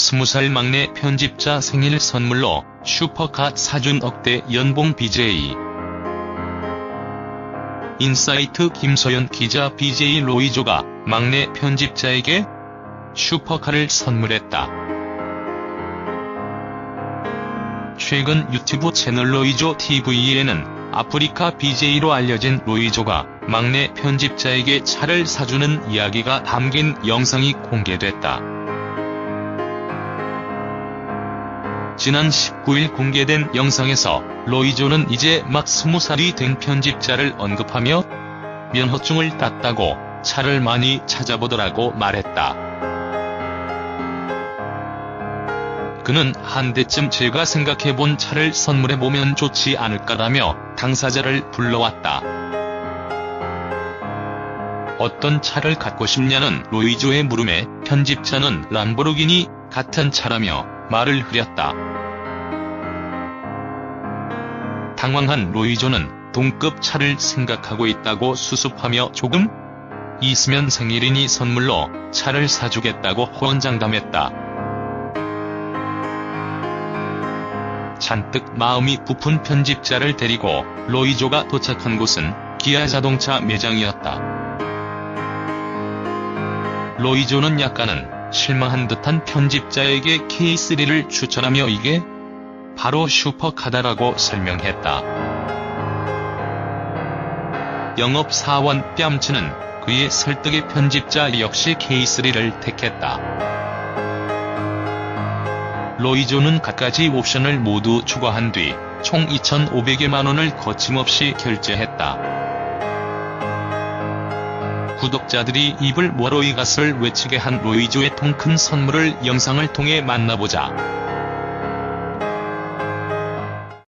20살 막내 편집자 생일 선물로 슈퍼카 사준 억대 연봉 BJ. 인사이트 김소연 기자 BJ 로이조가 막내 편집자에게 슈퍼카를 선물했다. 최근 유튜브 채널 로이조 TV에는 아프리카 BJ로 알려진 로이조가 막내 편집자에게 차를 사주는 이야기가 담긴 영상이 공개됐다. 지난 19일 공개된 영상에서 로이조는 이제 막 20살이 된 편집자를 언급하며 면허증을 땄다고 차를 많이 찾아보더라고 말했다. 그는 한 대쯤 제가 생각해본 차를 선물해보면 좋지 않을까라며 당사자를 불러왔다. 어떤 차를 갖고 싶냐는 로이조의 물음에 편집자는 람보르기니 같은 차라며 말을 흐렸다. 당황한 로이조는 동급 차를 생각하고 있다고 수습하며 조금 있으면 생일이니 선물로 차를 사주겠다고 호언장담했다. 잔뜩 마음이 부푼 편집자를 데리고 로이조가 도착한 곳은 기아 자동차 매장이었다. 로이조는 약간은 실망한 듯한 편집자에게 K3를 추천하며 이게 바로 슈퍼카다라고 설명했다. 영업사원 뺨치는 그의 설득에 편집자 역시 K3를 택했다. 로이조는 갖가지 옵션을 모두 추가한 뒤 총 2,500여만원을 거침없이 결제했다. 구독자들이 입을 모로이갓을 외치게 한 로이조의 통 큰 선물을 영상을 통해 만나보자.